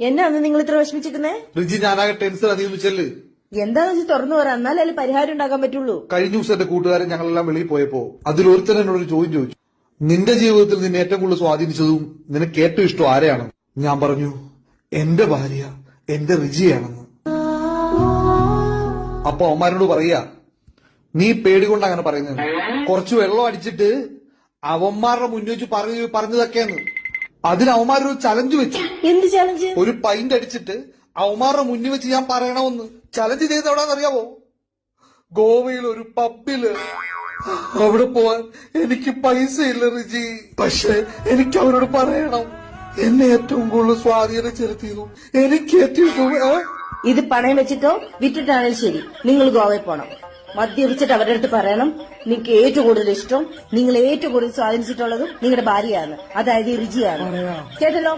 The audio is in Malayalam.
എന്നാന്ന് നിങ്ങൾ ഇത്ര വിഷമിച്ചിരിക്കുന്നേ? റിജി ഞാനാകെ ടെൻഷൻ അധികം ചെല്ല്. എന്താന്ന് വെച്ചാൽ തുറന്നു പറ? എന്നാലേ പരിഹാരം ഉണ്ടാക്കാൻ പറ്റുള്ളൂ. കഴിഞ്ഞ ദിവസം എന്റെ കൂട്ടുകാരൻ ഞങ്ങളെല്ലാം വെളിയിൽ പോയപ്പോ അതിലൊരുത്തൻ എന്നോട് ചോദ്യം ചോദിച്ചു. നിന്റെ ജീവിതത്തിൽ നിന്നെ ഏറ്റവും കൂടുതൽ സ്വാധീനിച്ചതും നിനക്ക് ഏറ്റവും ഇഷ്ടം ആരെയാണ്? ഞാൻ പറഞ്ഞു എന്റെ ഭാര്യ എന്റെ റിജിയാണെന്ന്. അപ്പൊ അവന്മാരോട് പറയാ നീ പേടികൊണ്ട് അങ്ങനെ പറയുന്നത്. കുറച്ച് വെള്ളം അടിച്ചിട്ട് അവന്മാരുടെ മുന്നിൽ വെച്ച് പറഞ്ഞു പറഞ്ഞതൊക്കെയാണ് അതിന് അവന്മാരൊരു ചലഞ്ച് വെച്ചു. എന്ത് ചലഞ്ച് ഒരു പൈന്റ് അടിച്ചിട്ട് അവന്മാരുടെ മുന്നിൽ വെച്ച് ഞാൻ പറയണമെന്ന്. ചലഞ്ച് ചെയ്ത് എവിടാന്നറിയാവോ ഗോവയിൽ ഒരു പബ്ബിൽ അവിടെ പോവാൻ എനിക്ക് പൈസ ഇല്ല റിജി. പക്ഷെ എനിക്ക് അവരോട് പറയണം. എന്നെ ഏറ്റവും കൂടുതൽ സ്വാധീനം ചെലുത്തിയിരുന്നു എനിക്ക് ഏറ്റവും ഇത് പണയം വെച്ചിട്ടോ വിറ്റിട്ടാണെങ്കിൽ ശരി. നിങ്ങൾ ഗോവയിൽ പോണം. മദ്യപിച്ചിട്ട് അവരുടെ അടുത്ത് പറയണം നിങ്ങൾക്ക് ഏറ്റവും കൂടുതൽ ഇഷ്ടം നിങ്ങൾ ഏറ്റവും കൂടുതൽ സ്വാധീനിച്ചിട്ടുള്ളതും നിങ്ങളുടെ ഭാര്യയാണ്. അതായത് രുചിയാണ് റിജിയാണ് കേട്ടല്ലോ?